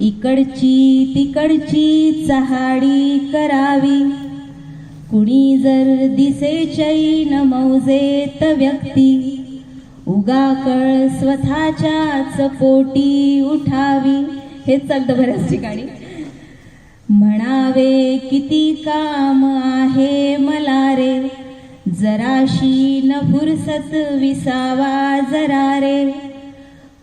इकडची तिकडची चहाडी करावी. कुणी जर दिसे चैन मौजेत व्यक्ती उगा कळ स्वतःच्याच पोटी उठावी. हेच चालतं बऱ्याच ठिकाणी. म्हणावे किती काम आहे मला रे. जराशी न फुरसत विसावा जरा रे.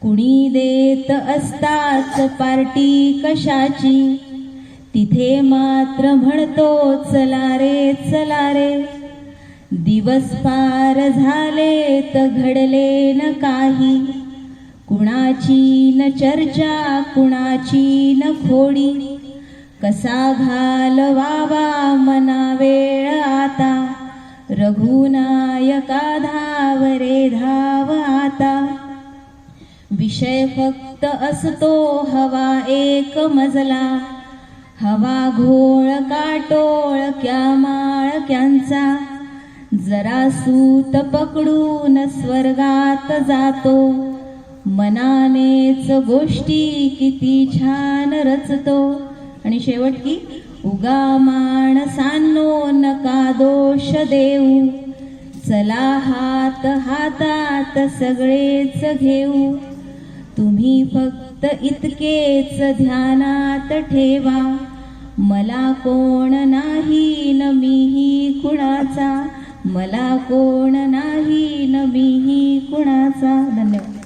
कुणी देत असताच पार्टी कशाची? तिथे मात्र म्हणतो चला रे चला रे. दिवस पार झाले तर घडले न काही. कुणाची न चर्चा कुणाची न खोडी. कसा घालवावा मना वेळ आता? रघुनायका धावर विषय फक्त असतो हवा एक मजला. हवा घोळ काटोळ क्या माळक्यांचा जरा सूत पकडून स्वर्गात जातो. मनानेच गोष्टी किती छान रचतो. आणि शेवट की उगा माणसांनो नका दोष देऊ. चला हात हातात सगळेच घेऊ. तुम्ही फक्त इतकेच ध्यानात ठेवा. मला कोण नाही न मीही कुणाचा. मला कोण नाही न मीही कुणाचा. धन्यवाद.